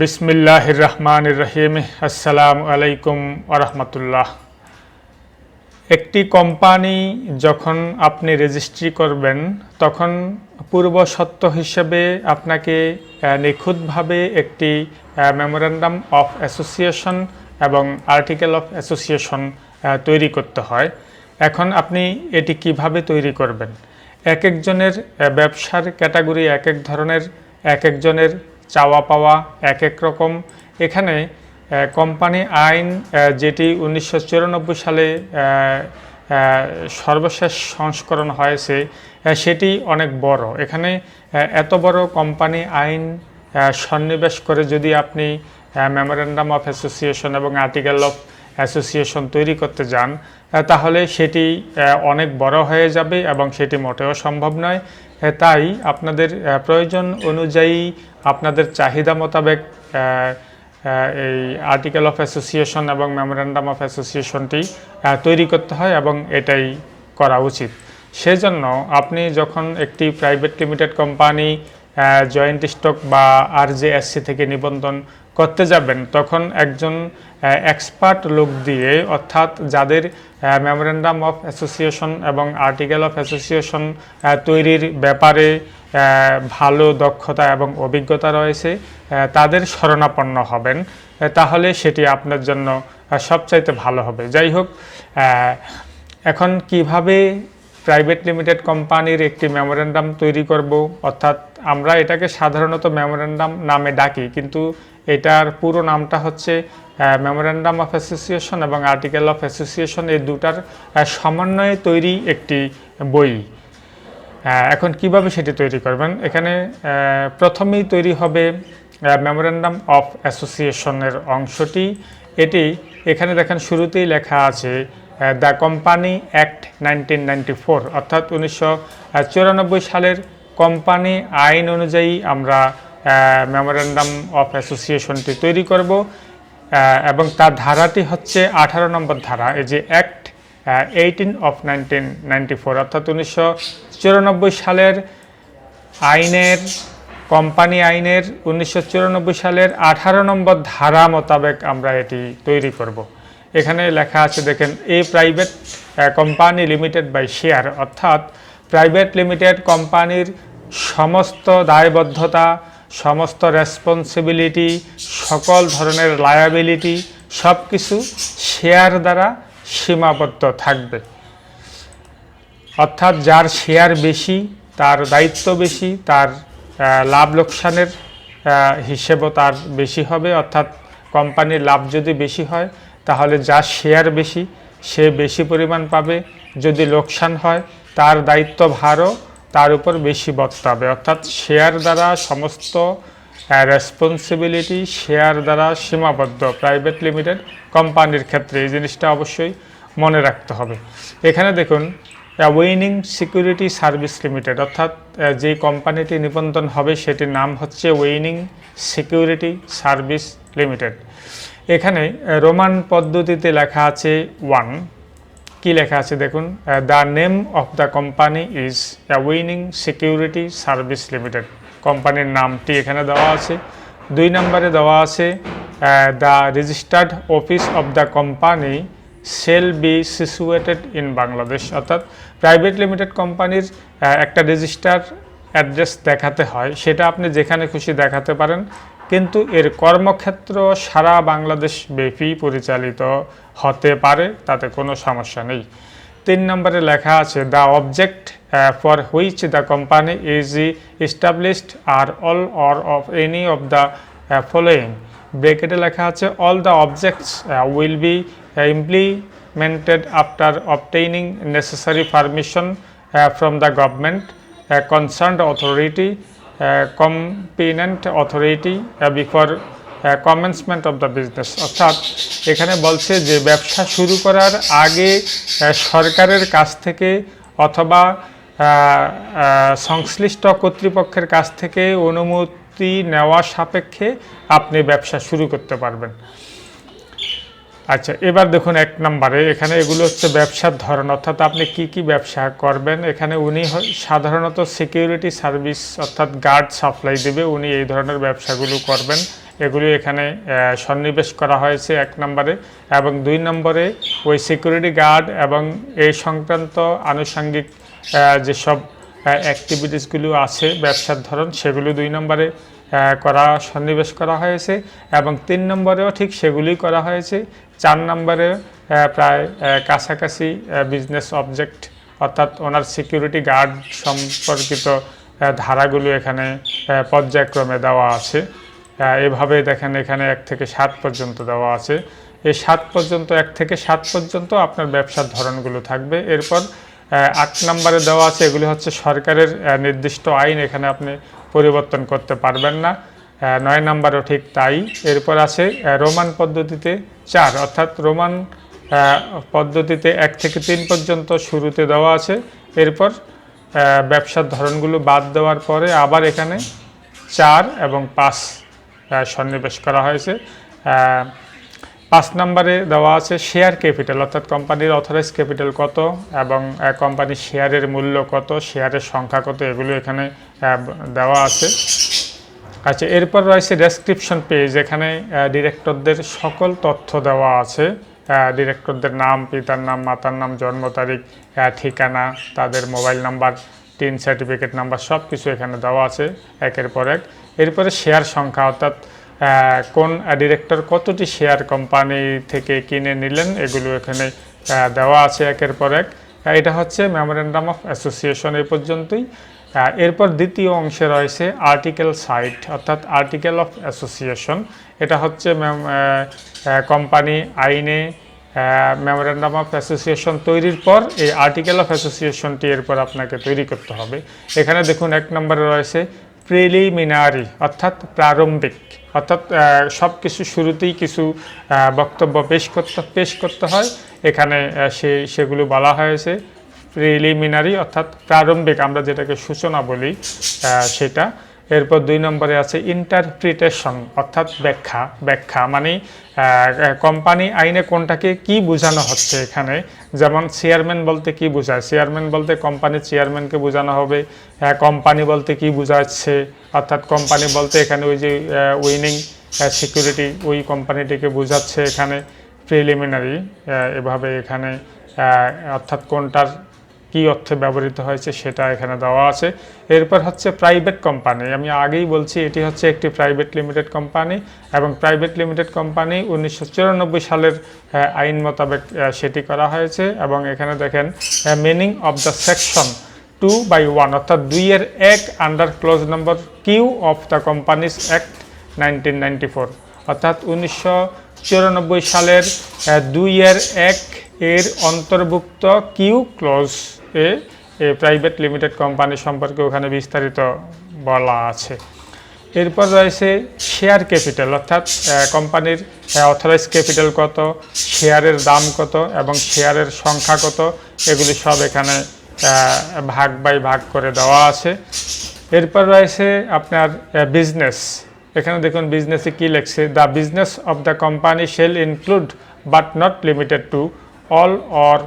বিসমিল্লাহির রহমান রহিম আসসালামু আলাইকুম আরহামতুল্লাহ একটি কোম্পানি যখন আপনি রেজিস্ট্রি করবেন, তখন পূর্ব সত্য হিসেবে আপনাকে নিখুঁতভাবে একটি মেমোরেন্ডাম অফ অ্যাসোসিয়েশন এবং আর্টিকেল অফ অ্যাসোসিয়েশন তৈরি করতে হয়। এখন আপনি এটি কীভাবে তৈরি করবেন? এক একজনের ব্যবসার ক্যাটাগরি এক এক ধরনের, এক একজনের চাওয়া পাওয়া এক এক রকম। এখানে কোম্পানি আইন যেটি উনিশশো চুরানব্বই সালে সর্বশেষ সংস্করণ হয়েছে সেটি অনেক বড়। এখানে এত বড় কোম্পানি আইন সন্নিবেশ করে যদি আপনি মেমোরেন্ডাম অফ অ্যাসোসিয়েশন এবং আর্টিকেল অফ অ্যাসোসিয়েশন তৈরি করতে যান তাহলে সেটি অনেক বড় হয়ে যাবে এবং সেটি মোটেও সম্ভব নয়। তাই আপনাদের প্রয়োজন অনুযায়ী আপনাদের চাহিদা মোতাবেক এই আর্টিকেল অফ অ্যাসোসিয়েশন এবং মেমোরেন্ডাম অফ অ্যাসোসিয়েশনটি তৈরি করতে হয় এবং এটাই করা উচিত। সেজন্য আপনি যখন একটি private limited company joint stock বা আর আরজেএসসি থেকে নিবন্ধন করতে যাবেন, তখন একজন এক্সপার্ট লোক দিয়ে, অর্থাৎ যাদের মেমোরেন্ডাম অফ অ্যাসোসিয়েশন এবং আর্টিকেল অফ অ্যাসোসিয়েশন তৈরির ব্যাপারে ভালো দক্ষতা এবং অভিজ্ঞতা রয়েছে তাদের শরণাপন্ন হবেন। তাহলে সেটি আপনার জন্য সবচাইতে ভালো হবে। যাই হোক এখন কীভাবে প্রাইভেট লিমিটেড কোম্পানির একটি মেমোরেন্ডাম তৈরি করব? অর্থাৎ আমরা এটাকে সাধারণত মেমোরেন্ডাম নামে ডাকি, কিন্তু এটার পুরো নামটা হচ্ছে মেমোরেন্ডাম অফ অ্যাসোসিয়েশন এবং আর্টিকেল অফ অ্যাসোসিয়েশন এই দুটার সমন্বয়ে তৈরি একটি বই। এখন কীভাবে সেটি তৈরি করবেন? এখানে প্রথমেই তৈরি হবে মেমোরেন্ডাম অফ অ্যাসোসিয়েশনের অংশটি। এটি, এখানে দেখেন শুরুতেই লেখা আছে দ্য কোম্পানি অ্যাক্ট নাইনটিন অর্থাৎ উনিশশো চুরানব্বই সালের কোম্পানি আইন অনুযায়ী আমরা মেমোরেন্ডাম অফ অ্যাসোসিয়েশনটি তৈরি করব এবং তার ধারাটি হচ্ছে আঠারো নম্বর ধারা, এই যে act eighteen of nineteen ninety four অর্থাৎ উনিশশো চুরানব্বই সালের আইনের কোম্পানি আইনের উনিশশো চুরানব্বই সালের আঠারো নম্বর ধারা মোতাবেক আমরা এটি তৈরি করব। এখানে লেখা আছে, দেখেন a private company limited by share অর্থাৎ প্রাইভেট লিমিটেড কোম্পানির সমস্ত দায়বদ্ধতা সমস্ত রেসপন্সিবিলিটি সকল ধরনের লায়াবিলিটি সব কিছু শেয়ার দ্বারা সীমাবদ্ধ থাকবে। অর্থাৎ যার শেয়ার বেশি, তার দায়িত্ব বেশি, তার লাভ লোকসানের হিসেবও তার বেশি হবে। অর্থাৎ কোম্পানির লাভ যদি বেশি হয়, তাহলে যার শেয়ার বেশি, সে বেশি পরিমাণ পাবে। যদি লোকসান হয়, তার দায়িত্ব ভারও তার উপর বেশি বর্তাবে অর্থাৎ শেয়ার দ্বারা সমস্ত রেসপন্সিবিলিটি শেয়ার দ্বারা সীমাবদ্ধ প্রাইভেট লিমিটেড কোম্পানির ক্ষেত্রে এই জিনিসটা অবশ্যই মনে রাখতে হবে। এখানে দেখুন উইনিং সিকিউরিটি সার্ভিস লিমিটেড অর্থাৎ যেই কোম্পানিটি নিবন্ধন হবে, সেটির নাম হচ্ছে উইনিং সিকিউরিটি সার্ভিস লিমিটেড এখানে রোমান পদ্ধতিতে লেখা আছে ওয়ান কি লেখা আছে দেখুন? The name of the company is winning security service limited কোম্পানির নামটি এখানে দেওয়া আছে। দুই নম্বরে দেওয়া আছে the registered office of the company shall be situated in Bangladesh অর্থাৎ প্রাইভেট লিমিটেড কোম্পানির একটা রেজিস্টার অ্যাড্রেস দেখাতে হয়। সেটা আপনি যেখানে খুশি দেখাতে পারেন। কিন্তু এর কর্মক্ষেত্র সারা বাংলাদেশ ব্যাপী পরিচালিত। হতে পারে, তাতে কোনো সমস্যা নেই। তিন নম্বরে লেখা আছে, the object for which the company is established are all or any of the the following. ব্রেকেটে লেখা আছে, all the objects will be implemented after obtaining necessary permission from the government concerned authority competent authority before commencement of the business অর্থাৎ এখানে বলছে যে ব্যবসা শুরু করার আগে সরকারের কাছ থেকে অথবা সংশ্লিষ্ট কর্তৃপক্ষের কাছ থেকে অনুমতি নেওয়া সাপেক্ষে আপনি ব্যবসা শুরু করতে পারবেন। আচ্ছা এবার দেখুন এক নম্বরে, এখানে এগুলো হচ্ছে ব্যবসার ধরন। অর্থাৎ আপনি কি কি ব্যবসা করবেন? এখানে উনি সাধারণত সিকিউরিটি সার্ভিস অর্থাৎ গার্ড সাপ্লাই দেবে। উনি এই ধরনের ব্যবসাগুলো করবেন। এগুলি এখানে সন্নিবেশ করা হয়েছে এক নম্বরে এবং দুই নম্বরে ওই সিকিউরিটি গার্ড এবং এই সংক্রান্ত আনুষঙ্গিক যেসব অ্যাক্টিভিটিসগুলো আছে, ব্যবসার ধরন, সেগুলো দুই নম্বরে করা, সন্নিবেশ করা হয়েছে এবং তিন নম্বরেও ঠিক সেগুলি করা হয়েছে। চার নম্বরে প্রায় কাছাকাছি বিজনেস অবজেক্ট অর্থাৎ ওনার সিকিউরিটি গার্ড সম্পর্কিত ধারাগুলো এখানে পর্যায়ক্রমে দেওয়া আছে। এভাবে দেখেন এখানে এক থেকে সাত পর্যন্ত দেওয়া আছে। এই সাত পর্যন্ত, এক থেকে সাত পর্যন্ত আপনার ব্যবসার ধরনগুলো থাকবে। এরপর আট নম্বরে দেওয়া আছে, এগুলি হচ্ছে সরকারের নির্দিষ্ট আইন, এখানে আপনি পরিবর্তন করতে পারবেন না। নয় নম্বরও ঠিক তাই। এরপর আছে রোমান পদ্ধতিতে চার, অর্থাৎ রোমান পদ্ধতিতে এক থেকে তিন পর্যন্ত শুরুতে দেওয়া আছে। এরপর ব্যবসার ধরনগুলো বাদ দেওয়ার পরে আবার এখানে চার এবং পাঁচ সন্নিবেশ করা হয়েছে। পাঁচ নম্বরে দেওয়া আছে শেয়ার ক্যাপিটাল অর্থাৎ কোম্পানির অথরাইজ ক্যাপিটাল কত এবং কোম্পানির শেয়ারের মূল্য কত শেয়ারের সংখ্যা কত, এগুলো এখানে দেওয়া আছে। আচ্ছা এরপর রয়েছে ডেসক্রিপশন পেজ এখানে ডিরেক্টরদের সকল তথ্য দেওয়া আছে। ডিরেক্টরদের নাম, পিতার নাম, মাতার নাম, জন্ম তারিখ ঠিকানা, তাদের mobile number TIN certificate number সব কিছু এখানে দেওয়া আছে, একের পর এক। এরপরে শেয়ার সংখ্যা, অর্থাৎ কোন ডিরেক্টর কতটি শেয়ার কোম্পানি থেকে কিনে নিলেন, এগুলো এখানে দেওয়া আছে একের পর এক। এটা হচ্ছে মেমোরেন্ডাম অফ অ্যাসোসিয়েশন এ পর্যন্তই। এরপর দ্বিতীয় অংশে রয়েছে আর্টিকেল সাইট অর্থাৎ আর্টিকেল অফ অ্যাসোসিয়েশন এটা হচ্ছে কোম্পানি আইনে মেমোরেন্ডাম অফ অ্যাসোসিয়েশন তৈরির পর এই আর্টিকেল অফ অ্যাসোসিয়েশনটি এরপর আপনাকে তৈরি করতে হবে। এখানে দেখুন, এক নম্বরে রয়েছে প্রিলিমিনারি অর্থাৎ প্রারম্ভিক, অর্থাৎ সব কিছু শুরুতেই কিছু বক্তব্য পেশ করতে পেশ করতে হয়। এখানে সে, সেগুলো বলা হয়েছে। প্রিলিমিনারি অর্থাৎ প্রারম্ভিক, আমরা যেটাকে সূচনা বলি সেটা। এরপর দুই নম্বরে আছে ইন্টারপ্রিটেশন অর্থাৎ ব্যাখ্যা। ব্যাখ্যা মানে কোম্পানি আইনে কোনটাকে কি বোঝানো হচ্ছে এখানে? যেমন চেয়ারম্যান বলতে কি বোঝায়? চেয়ারম্যান বলতে কোম্পানির চেয়ারম্যানকে বোঝানো হবে। কোম্পানি বলতে কি বোঝাচ্ছে? অর্থাৎ কোম্পানি বলতে এখানে ওই যে উইনিং সিকিউরিটি ওই কোম্পানিটিকে বোঝাচ্ছে এখানে। প্রিলিমিনারি এভাবে এখানে অর্থাৎ কোনটার কি অর্থে ব্যবহৃত হয়েছে সেটা এখানে দেওয়া আছে। এরপর হচ্ছে প্রাইভেট কোম্পানি আমি আগেই বলছি, এটি হচ্ছে একটি প্রাইভেট লিমিটেড কোম্পানি এবং প্রাইভেট লিমিটেড কোম্পানি উনিশশো চুরানব্বই সালের আইন মোতাবেক সেটি করা হয়েছে এবং এখানে দেখেন meaning of the section two by one অর্থাৎ দুইয়ের এক under clause number Q of the companies act nineteen অর্থাৎ উনিশশো চুরানব্বই সালের দুইয়ের এক এর অন্তর্ভুক্ত Q clause a private limited company সম্পর্কে ওখানে বিস্তারিত বলা আছে। এরপর রয়েছে শেয়ার ক্যাপিটাল অর্থাৎ কোম্পানির অথরাইজ ক্যাপিটাল কত শেয়ারের দাম কত এবং শেয়ারের সংখ্যা কত, এগুলি সব এখানে ভাগ বাই ভাগ করে দেওয়া আছে। এরপর রয়েছে আপনার বিজনেস এখানে দেখুন বিজনেসে কি লেখছে the business of the company shall include but not limited to all or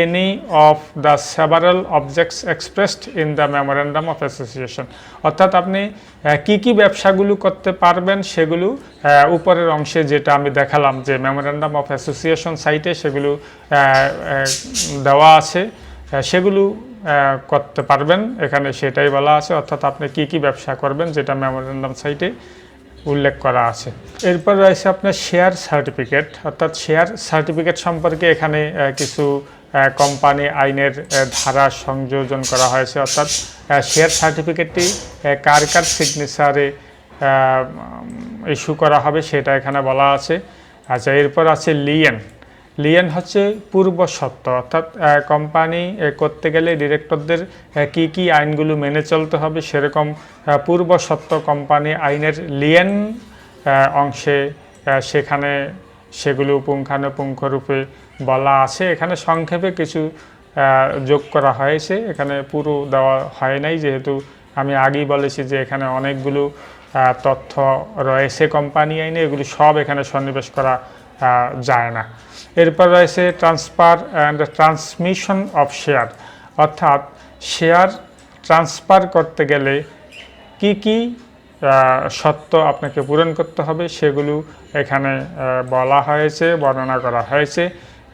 any of the several objects expressed in the memorandum of association অর্থাৎ আপনি কি কি ব্যবসাগুলো করতে পারবেন সেগুলো উপরের অংশে যেটা আমি দেখালাম, যে মেমোরেন্ডাম অফ অ্যাসোসিয়েশন সাইটে সেগুলো দেওয়া আছে সেগুলো করতে পারবেন। এখানে সেটাই বলা আছে। অর্থাৎ আপনি কি কি ব্যবসা করবেন যেটা মেমোরেন্ডাম সাইটে উল্লেখ করা আছে। এরপর রয়েছে আপনার শেয়ার সার্টিফিকেট অর্থাৎ শেয়ার সার্টিফিকেট সম্পর্কে এখানে কিছু কোম্পানি আইনের ধারা সংযোজন করা হয়েছে। অর্থাৎ শেয়ার সার্টিফিকেটটি কার কার সিগনেচারে ইস্যু করা হবে সেটা এখানে বলা আছে। আচ্ছা এরপর আছে লিয়েন। লিয়েন হচ্ছে পূর্ব সত্ত্ব। অর্থাৎ কোম্পানি করতে গেলে ডিরেক্টরদের কি কি আইনগুলো মেনে চলতে হবে সেরকম পূর্ব সত্ত্ব কোম্পানি আইনের লিয়েন অংশে সেখানে সেগুলো পুঙ্খানুপুঙ্খরূপে বলা আছে। এখানে সংক্ষেপে কিছু যোগ করা হয়েছে। এখানে পুরো দেওয়া হয় নাই, যেহেতু আমি আগেই বলেছি যে এখানে অনেকগুলো তথ্য রয়েছে কোম্পানি আইনে, এগুলো সব এখানে সন্নিবেশ করা যায় না। এরপর রয়েছে transfer and transmission of share. অর্থাৎ শেয়ার ট্রান্সফার করতে গেলে কি কি সত্য আপনাকে পূরণ করতে হবে, সেগুলো এখানে বলা হয়েছে, বর্ণনা করা হয়েছে।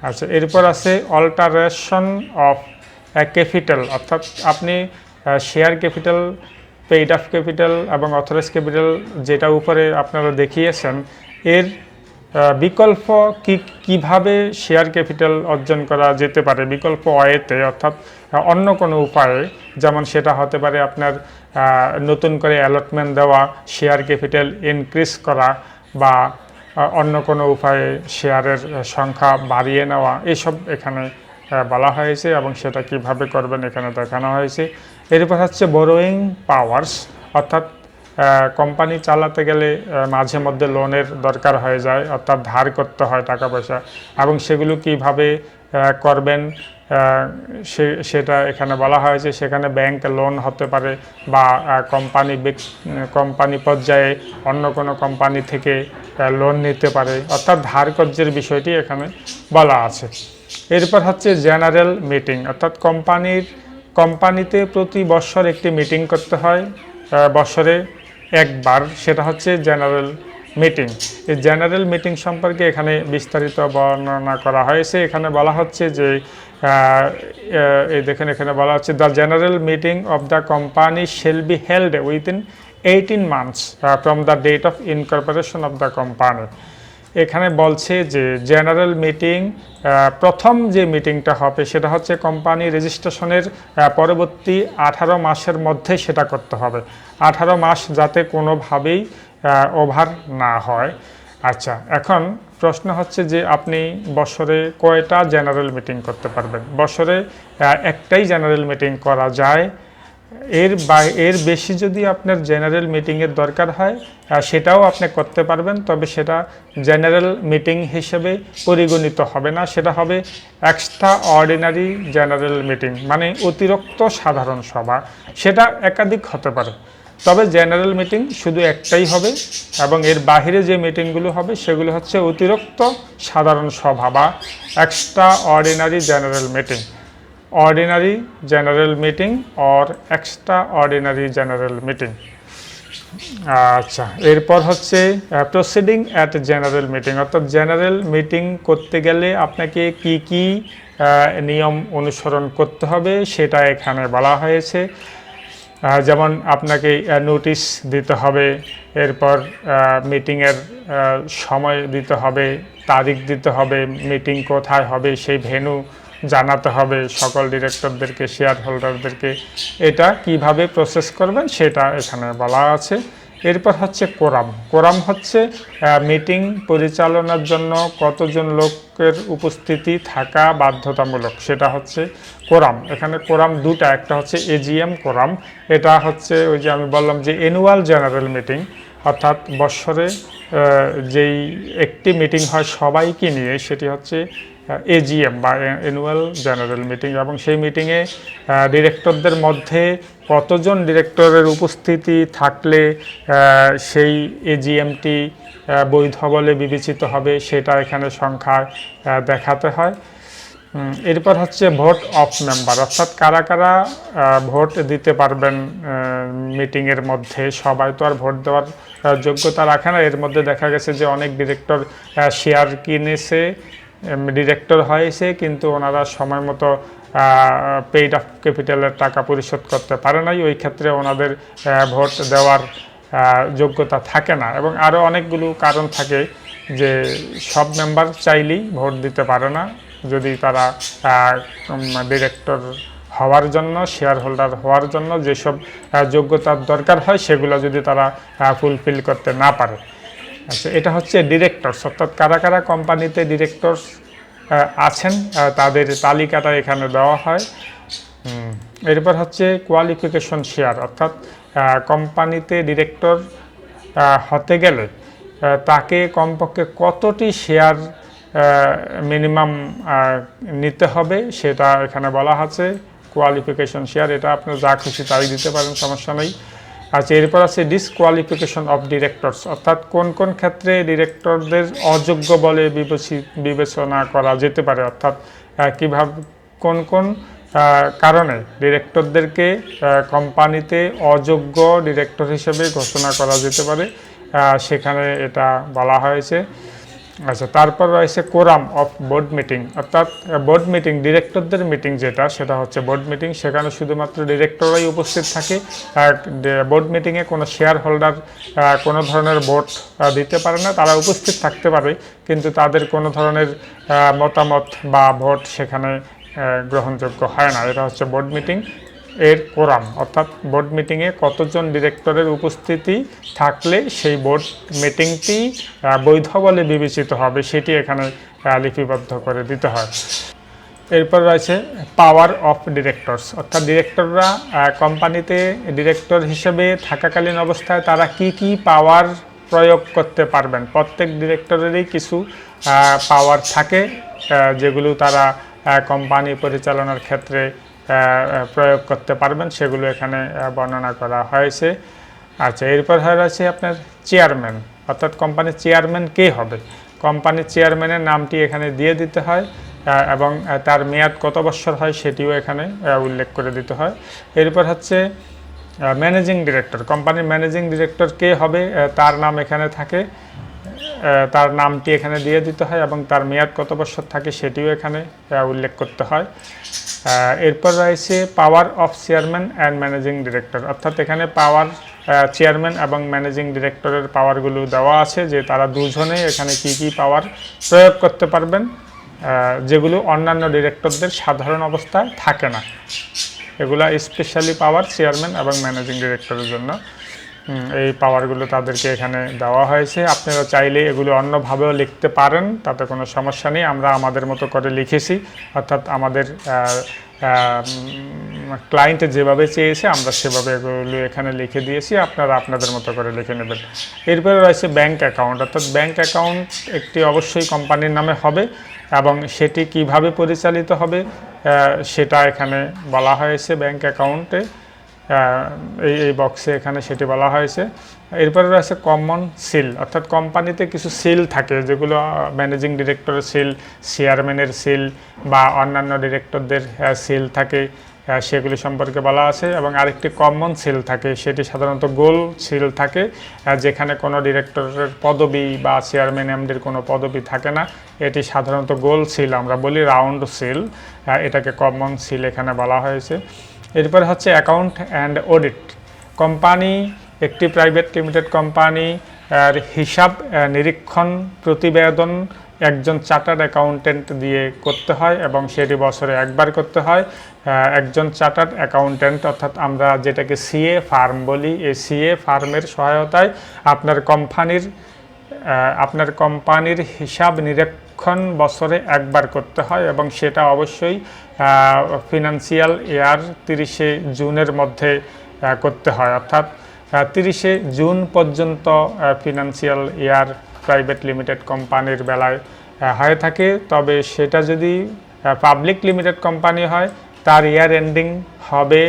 আচ্ছা এরপর আছে অল্টারেশন অফ ক্যাপিটাল অর্থাৎ আপনি share capital paid of capital এবং অথরাইজ ক্যাপিটাল যেটা উপরে আপনারা দেখিয়েছেন, এর বিকল্প কি, কীভাবে শেয়ার ক্যাপিটাল অর্জন করা যেতে পারে? বিকল্প ওয়েতে অর্থাৎ অন্য কোনো উপায়ে, যেমন সেটা হতে পারে আপনার নতুন করে অ্যালটমেন্ট দেওয়া শেয়ার ক্যাপিটাল ইনক্রিজ করা বা অন্য কোনো উপায়ে শেয়ারের সংখ্যা বাড়িয়ে নেওয়া, এসব এখানে বলা হয়েছে এবং সেটা কীভাবে করবেন এখানে দেখানো হয়েছে। এরপর হচ্ছে বোরোয়িং পাওয়ার্স অর্থাৎ কোম্পানি চালাতে গেলে মাঝে মধ্যে লোনের দরকার হয়ে যায়, অর্থাৎ ধার করতে হয় টাকা পয়সা। এবং সেগুলো কীভাবে করবেন সেটা এখানে বলা হয়েছে। সেখানে ব্যাংক লোন হতে পারে বা কোম্পানি কোম্পানি পর্যায়ে অন্য কোনো কোম্পানি থেকে লোন নিতে পারে। অর্থাৎ ধার কর্যের বিষয়টি এখানে বলা আছে। এরপর হচ্ছে জেনারেল মিটিং অর্থাৎ কোম্পানির কোম্পানিতে প্রতি বছর একটি মিটিং করতে হয় বছরে। একবার, সেটা হচ্ছে জেনারেল মিটিং এই জেনারেল মিটিং সম্পর্কে এখানে বিস্তারিত বর্ণনা করা হয়েছে। এখানে বলা হচ্ছে যে এই দেখেন, এখানে বলা হচ্ছে the general meeting of the company shall be held within eighteen months from the date of incorporation of the company এখানে বলছে যে জেনারেল মিটিং প্রথম যে মিটিংটা হবে সেটা হচ্ছে কোম্পানি রেজিস্ট্রেশনের পরবর্তী আঠারো মাসের মধ্যে সেটা করতে হবে। আঠারো মাস যাতে কোনোভাবেই ওভার না হয়। আচ্ছা এখন প্রশ্ন হচ্ছে যে আপনি বছরে কয়টা জেনারেল মিটিং করতে পারবেন? বছরে একটাই জেনারেল মিটিং করা যায় এর এর বেশি যদি আপনার জেনারেল মিটিংয়ের দরকার হয় সেটাও আপনি করতে পারবেন, তবে সেটা জেনারেল মিটিং হিসেবে পরিগণিত হবে না। সেটা হবে এক্সট্রা অর্ডিনারি জেনারেল মিটিং মানে অতিরিক্ত সাধারণ সভা। সেটা একাধিক হতে পারে, তবে জেনারেল মিটিং শুধু একটাই হবে এবং এর বাইরে যে মিটিংগুলো হবে, সেগুলো হচ্ছে অতিরিক্ত সাধারণ সভা বা extra ordinary general meeting ordinary general meeting or extraordinary general meeting? আচ্ছা এরপর হচ্ছে প্রসিডিং অ্যাট জেনারেল মিটিং অর্থাৎ জেনারেল মিটিং করতে গেলে আপনাকে কি কি নিয়ম অনুসরণ করতে হবে সেটা এখানে বলা হয়েছে। যেমন আপনাকে নোটিশ দিতে হবে, এরপর মিটিংয়ের সময় দিতে হবে, তারিখ দিতে হবে মিটিং কোথায় হবে, সেই ভেন্যু জানাতে হবে সকল ডিরেক্টরদেরকে শেয়ার হোল্ডারদেরকে এটা কীভাবে প্রসেস করবেন সেটা এখানে বলা আছে। এরপর হচ্ছে কোরাম কোরাম হচ্ছে মিটিং পরিচালনার জন্য কতজন লোকের উপস্থিতি থাকা বাধ্যতামূলক, সেটা হচ্ছে কোরাম এখানে কোরাম দুটা, একটা হচ্ছে এজিএম কোরাম এটা হচ্ছে ওই যে আমি বললাম যে অ্যানুয়াল জেনারেল মিটিং অর্থাৎ বৎসরে যেই একটি মিটিং হয় সবাইকে নিয়ে, সেটি হচ্ছে এজিএম বা অ্যানুয়াল জেনারেল মিটিং এবং সেই মিটিংয়ে ডিরেক্টরদের মধ্যে কতজন ডিরেক্টরের উপস্থিতি থাকলে সেই এজিএমটি বৈধ বলে বিবেচিত হবে সেটা এখানে সংখ্যায় দেখাতে হয়। এরপর হচ্ছে ভোট অফ মেম্বার অর্থাৎ কারা কারা ভোট দিতে পারবেন মিটিংয়ের মধ্যে। সবাই তো আর ভোট দেওয়ার যোগ্যতা রাখে না। এর মধ্যে দেখা গেছে যে অনেক ডিরেক্টর শেয়ার কিনেছে। ডিরেক্টর হয়েছে, কিন্তু ওনারা সময় মতো পেইড অফ ক্যাপিটালের টাকা পরিশোধ করতে পারে নাই। ওই ক্ষেত্রে ওনাদের ভোট দেওয়ার যোগ্যতা থাকে না। এবং আরও অনেকগুলো কারণ থাকে যে সব মেম্বার চাইলেই ভোট দিতে পারে না। যদি তারা ডিরেক্টর হওয়ার জন্য শেয়ার হোল্ডার হওয়ার জন্য যেসব যোগ্যতার দরকার হয়, সেগুলো যদি তারা ফুলফিল করতে না পারে। আচ্ছা এটা হচ্ছে ডিরেক্টরস অর্থাৎ কারা কারা কোম্পানিতে ডিরেক্টরস আছেন তাদের তালিকাটা এখানে দেওয়া হয়। এরপর হচ্ছে কোয়ালিফিকেশন শেয়ার অর্থাৎ কোম্পানিতে ডিরেক্টর হতে গেলে তাকে কমপক্ষে কতটি শেয়ার মিনিমাম নিতে হবে সেটা এখানে বলা আছে। কোয়ালিফিকেশন শেয়ার এটা আপনার যা খুশি তাই দিতে পারেন, সমস্যা নেই। আচ্ছা এরপর আছে ডিসকোয়ালিফিকেশন অফ ডিরেক্টরস অর্থাৎ কোন কোন ক্ষেত্রে ডিরেক্টরদের অযোগ্য বলে বিবেচনা করা যেতে পারে, অর্থাৎ কীভাবে, কোন কোন কারণে ডিরেক্টরদেরকে কোম্পানিতে অযোগ্য ডিরেক্টর হিসেবে ঘোষণা করা যেতে পারে সেখানে এটা বলা হয়েছে। আচ্ছা তারপর রয়েছে কোরাম অফ বোর্ড মিটিং অর্থাৎ বোর্ড মিটিং ডিরেক্টরদের মিটিং যেটা, সেটা হচ্ছে বোর্ড মিটিং সেখানে শুধুমাত্র ডিরেক্টররাই উপস্থিত থাকে বোর্ড মিটিংয়ে কোনো শেয়ার হোল্ডার কোনো ধরনের ভোট দিতে পারে না, তারা উপস্থিত থাকতে পারে, কিন্তু তাদের কোনো ধরনের মতামত বা ভোট সেখানে গ্রহণযোগ্য হয় না। এটা হচ্ছে বোর্ড মিটিং এর কোরাম অর্থাৎ বোর্ড মিটিংয়ে কতজন ডিরেক্টরের উপস্থিতি থাকলে সেই বোর্ড মিটিংটি বৈধ বলে বিবেচিত হবে সেটি এখানে লিপিবদ্ধ করে দিতে হয়। এরপর রয়েছে পাওয়ার অফ ডিরেক্টরস অর্থাৎ ডিরেক্টররা কোম্পানিতে ডিরেক্টর হিসেবে থাকাকালীন অবস্থায় তারা কি কি পাওয়ার প্রয়োগ করতে পারবেন? প্রত্যেক ডিরেক্টরেরই কিছু পাওয়ার থাকে যেগুলো তারা কোম্পানি পরিচালনার ক্ষেত্রে প্রয়োগ করতে পারবেন, সেগুলো এখানে বর্ণনা করা হয়েছে। আচ্ছা এরপর হয়ে রয়েছে আপনার চেয়ারম্যান, অর্থাৎ কোম্পানির চেয়ারম্যান কে হবে? কোম্পানির চেয়ারম্যানের নামটি এখানে দিয়ে দিতে হয় এবং তার মেয়াদ কত বছর হয় সেটিও এখানে উল্লেখ করে দিতে হয়। এরপর হচ্ছে ম্যানেজিং ডিরেক্টর, কোম্পানির ম্যানেজিং ডিরেক্টর কে হবে? তার নাম এখানে থাকে তার নামটি এখানে দিয়ে দিতে হয় এবং তার মেয়াদ কত বছর থাকে সেটিও এখানে উল্লেখ করতে হয়। এরপর রয়েছে power of chairman and managing director অর্থাৎ এখানে পাওয়ার চেয়ারম্যান এবং ম্যানেজিং ডিরেক্টরের পাওয়ারগুলো দেওয়া আছে যে তারা দুজনে এখানে কি কি পাওয়ার প্রয়োগ করতে পারবেন যেগুলো অন্যান্য ডিরেক্টরদের সাধারণ অবস্থায় থাকে না। এগুলা স্পেশালি পাওয়ার চেয়ারম্যান এবং ম্যানেজিং ডিরেক্টরের জন্য। এই পাওয়ারগুলো তাদেরকে এখানে দেওয়া হয়েছে। আপনারা চাইলে এগুলো অন্যভাবেও লিখতে পারেন, তাতে কোনো সমস্যা নেই। আমরা আমাদের মতো করে লিখেছি। অর্থাৎ আমাদের ক্লায়েন্ট যেভাবে চেয়েছে, আমরা সেভাবে এগুলো এখানে লিখে দিয়েছি। আপনারা আপনাদের মতো করে লিখে নেবেন। এরপরে রয়েছে ব্যাংক অ্যাকাউন্ট অর্থাৎ ব্যাংক অ্যাকাউন্ট একটি অবশ্যই কোম্পানির নামে হবে এবং সেটি কীভাবে পরিচালিত হবে সেটা এখানে বলা হয়েছে ব্যাংক অ্যাকাউন্টে এই এই বক্সে এখানে সেটি বলা হয়েছে। এরপরে রয়েছে কমন সিল অর্থাৎ কোম্পানিতে কিছু সিল থাকে, যেগুলো ম্যানেজিং ডিরেক্টরের সিল চেয়ারম্যানের সিল বা অন্যান্য ডিরেক্টরদের সিল থাকে সেগুলি সম্পর্কে বলা আছে। এবং আরেকটি কমন সিল থাকে, সেটি সাধারণত গোল সিল থাকে যেখানে কোনো ডিরেক্টরের পদবি বা চেয়ারম্যান এমডির কোনো পদবি থাকে না। এটি সাধারণত গোল সিল আমরা বলি রাউন্ড সিল এটাকে কমন সিল এখানে বলা হয়েছে। এরপর হচ্ছে অ্যাকাউন্ট অ্যান্ড অডিট। কোম্পানি, একটি প্রাইভেট লিমিটেড কোম্পানি এর হিসাব নিরীক্ষণ, প্রতিবেদন, একজন চার্টার্ড অ্যাকাউন্টেন্ট দিয়ে করতে হয় এবং সেটি বছরে একবার করতে হয়। একজন চার্টার্ড অ্যাকাউন্টেন্ট, অর্থাৎ আমরা যেটাকে সিএ ফার্ম বলি, এই সিএ ফার্মের সহায়তায় আপনার কোম্পানির আপনার কোম্পানির হিসাব নিরীক্ষণ বছরে একবার করতে হয় এবং সেটা অবশ্যই ফিনান্সিয়াল ইয়ার তিরিশে জুনের মধ্যে করতে হয়। অর্থাৎ তিরিশে জুন পর্যন্ত ফিনান্সিয়াল ইয়ার প্রাইভেট লিমিটেড কোম্পানির বেলায় হয়ে থাকে। তবে সেটা যদি পাবলিক লিমিটেড কোম্পানি হয়, তার ইয়ার এন্ডিং হবে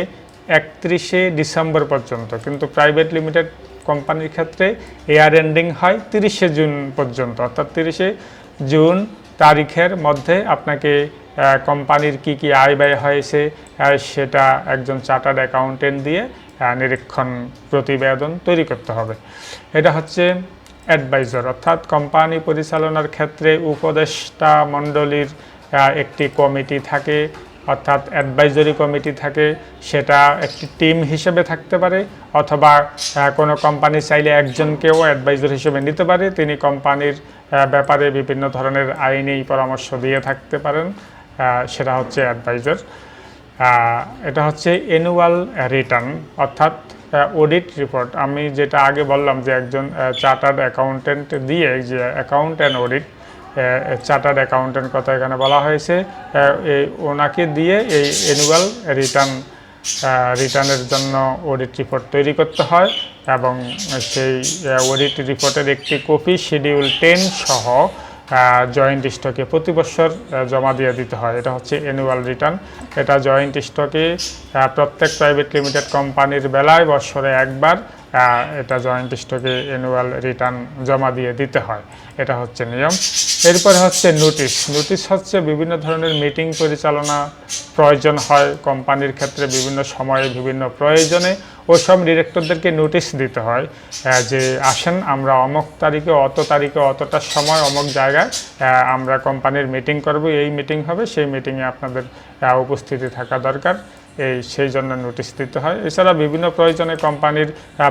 একত্রিশে ডিসেম্বর পর্যন্ত। কিন্তু প্রাইভেট লিমিটেড কোম্পানির ক্ষেত্রে এয়ার এন্ডিং হয় তিরিশে জুন পর্যন্ত। অর্থাৎ তিরিশে জুন তারিখের মধ্যে আপনাকে কোম্পানির কি কি আয় ব্যয় হয়েছে সেটা একজন চার্টার্ড অ্যাকাউন্টেন্ট দিয়ে নিরীক্ষণ প্রতিবেদন তৈরি করতে হবে। এটা হচ্ছে অ্যাডভাইজার, অর্থাৎ কোম্পানি পরিচালনার ক্ষেত্রে উপদেষ্টা মণ্ডলীর একটি কমিটি থাকে অর্থাৎ অ্যাডভাইজরি কমিটি থাকে, সেটা একটি টিম হিসেবে থাকতে পারে, অথবা কোনো কোম্পানি চাইলে একজনকেও অ্যাডভাইজর হিসেবে নিতে পারে। তিনি কোম্পানির ব্যাপারে বিভিন্ন ধরনের আইনি পরামর্শ দিয়ে থাকতে পারেন সেটা হচ্ছে অ্যাডভাইজার এটা হচ্ছে অ্যানুয়াল রিটার্ন অর্থাৎ অডিট রিপোর্ট আমি যেটা আগে বললাম যে একজন চার্টার্ড অ্যাকাউন্টেন্ট দিয়ে যে account and audit chartered accountant কথা এখানে বলা হয়েছে। এই ওনাকে দিয়ে এই অ্যানুয়াল রিটার্ন রিটার্নের জন্য অডিট রিপোর্ট তৈরি করতে হয় এবং সেই অডিট রিপোর্টের একটি কপি শিডিউল টেন সহ জয়েন্ট স্টকে প্রতি বছর জমা দিয়ে দিতে হয়। এটা হচ্ছে অ্যানুয়াল রিটার্ন এটা জয়েন্ট স্টকে প্রত্যেক প্রাইভেট লিমিটেড কোম্পানির বেলায় বছরে একবার এটা জয়েন্ট স্টকে অ্যানুয়াল রিটার্ন জমা দিয়ে দিতে হয়। এটা হচ্ছে নিয়ম। এরপরে হচ্ছে নোটিশ নোটিশ হচ্ছে বিভিন্ন ধরনের মিটিং পরিচালনা প্রয়োজন হয় কোম্পানির ক্ষেত্রে বিভিন্ন সময়ে, বিভিন্ন প্রয়োজনে। ওসব ডিরেক্টরদেরকে নোটিশ দিতে হয় যে আসেন, আমরা অমুক তারিখে, অত তারিখে, অতটা সময়, অমুক জায়গায় আমরা কোম্পানির মিটিং করব। এই মিটিং হবে, সেই মিটিংয়ে আপনাদের উপস্থিতি থাকা দরকার। এই সেই জন্য নোটিশ দিতে হয়। এছাড়া বিভিন্ন প্রয়োজনে কোম্পানির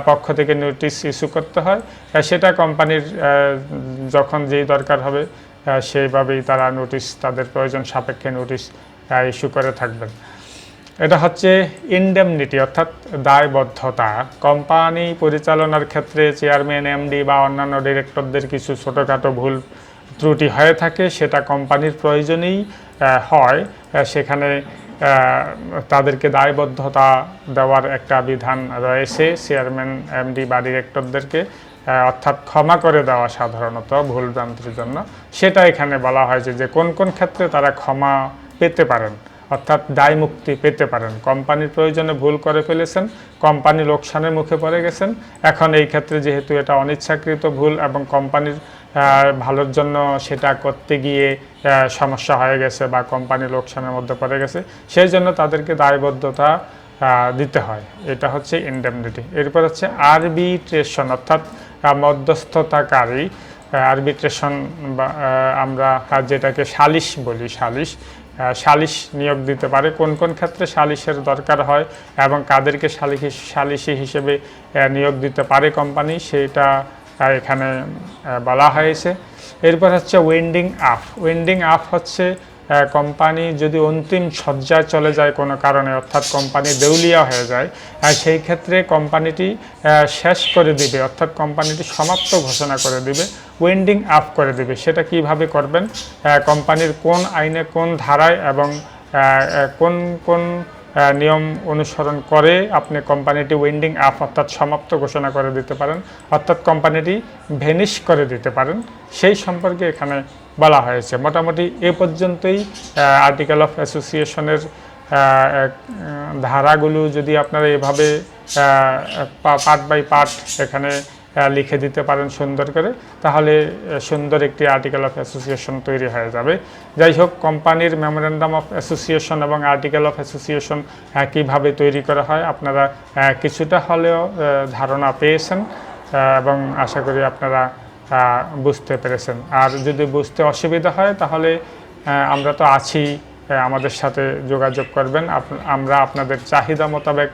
পক্ষ থেকে নোটিশ ইস্যু করতে হয়। সেটা কোম্পানির যখন যেই দরকার হবে সেইভাবেই তারা নোটিশ তাদের প্রয়োজন সাপেক্ষে নোটিশ ইস্যু করে থাকবেন। এটা হচ্ছে ইনডেমনিটি অর্থাৎ দায়বদ্ধতা। কোম্পানি পরিচালনার ক্ষেত্রে চেয়ারম্যান এমডি বা অন্যান্য ডিরেক্টরদের কিছু ছোটোখাটো ভুল ত্রুটি হয়ে থাকে, সেটা কোম্পানির প্রয়োজনেই হয়। সেখানে তাদেরকে দায়বদ্ধতা দেওয়ার একটা বিধান রয়েছে। চেয়ারম্যান এমডি বা ডিরেক্টরদেরকে অর্থাৎ ক্ষমা করে দেওয়া সাধারণত ভুল ভ্রান্তির জন্য। সেটা এখানে বলা হয়েছে যে কোন কোন ক্ষেত্রে তারা ক্ষমা পেতে পারেন, অর্থাৎ দায় মুক্তি পেতে পারেন। কোম্পানির প্রয়োজনে ভুল করে ফেলেছেন, কোম্পানি লোকসানের মুখে পড়ে গেছেন। এখন এই ক্ষেত্রে যেহেতু এটা অনিচ্ছাকৃত ভুল এবং কোম্পানির ভালোর জন্য সেটা করতে গিয়ে সমস্যা হয়ে গেছে বা কোম্পানি লোকসানের মধ্যে পড়ে গেছে, সেই জন্য তাদেরকে দায়বদ্ধতা দিতে হয়। এটা হচ্ছে ইন্ডেমনিটি এরপর হচ্ছে আরবিট্রেশন অর্থাৎ মধ্যস্থতাকারী আরবিট্রেশন বা আমরা যেটাকে সালিশ বলি, সালিশ সালিশ নিয়োগ দিতে পারে। কোন কোন ক্ষেত্রে সালিশের দরকার হয় এবং কাদেরকে সালিশি সালিশি হিসেবে নিয়োগ দিতে পারে কোম্পানি সেটা আহ, এখানে বলা হয়েছে। এরপর হচ্ছে ওয়েন্ডিং আপ ওয়েন্ডিং আপ হচ্ছে কোম্পানি যদি অন্তিম সজ্জায় চলে যায় কোনো কারণে অর্থাৎ কোম্পানি দেউলিয়া হয়ে যায় আর সেই ক্ষেত্রে কোম্পানিটি শেষ করে দিবে অর্থাৎ কোম্পানিটি সমাপ্ত ঘোষণা করে দিবে ওয়েন্ডিং আপ করে দিবে। সেটা কীভাবে করবেন? কোম্পানির কোন আইনে কোন ধারায় এবং কোন কোন নিয়ম অনুসরণ করে আপনি কোম্পানিটি উইন্ডিং আপ অর্থাৎ সমাপ্ত ঘোষণা করে দিতে পারেন, অর্থাৎ কোম্পানিটি ভেনিশ করে দিতে পারেন। সেই সম্পর্কে এখানে বলা হয়েছে। মোটামুটি এ পর্যন্তই আর্টিকেল অফ অ্যাসোসিয়েশনের ধারাগুলো যদি আপনারা এভাবে পার্ট বাই পার্ট এখানে লিখে দিতে পারেন সুন্দর করে, তাহলে সুন্দর একটি আর্টিকেল অফ অ্যাসোসিয়েশন তৈরি হয়ে যাবে। যাই হোক, কোম্পানির মেমোরেন্ডাম অফ অ্যাসোসিয়েশন এবং আর্টিকেল অফ অ্যাসোসিয়েশন কীভাবে তৈরি করা হয়, আপনারা কিছুটা হলেও ধারণা পেয়েছেন এবং আশা করি আপনারা বুঝতে পেরেছেন। আর যদি বুঝতে অসুবিধা হয়, তাহলে আমরা তো আছি আমাদের সাথে যোগাযোগ করবেন। আমরা আপনাদের চাহিদা মোতাবেক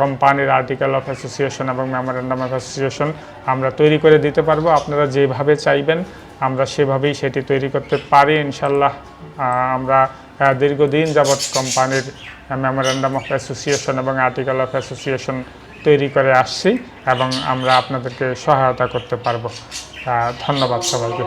কোম্পানির আর্টিকেল অফ অ্যাসোসিয়েশন এবং মেমোরেন্ডাম অফ অ্যাসোসিয়েশন আমরা তৈরি করে দিতে পারব। আপনারা যেভাবে চাইবেন, আমরা সেভাবেই সেটি তৈরি করতে পারি ইনশাল্লাহ আমরা দীর্ঘদিন যাবৎ কোম্পানির মেমোরেন্ডাম অফ অ্যাসোসিয়েশন এবং আর্টিকেল অফ অ্যাসোসিয়েশন তৈরি করে আসছি এবং আমরা আপনাদেরকে সহায়তা করতে পারব। ধন্যবাদ সবাইকে।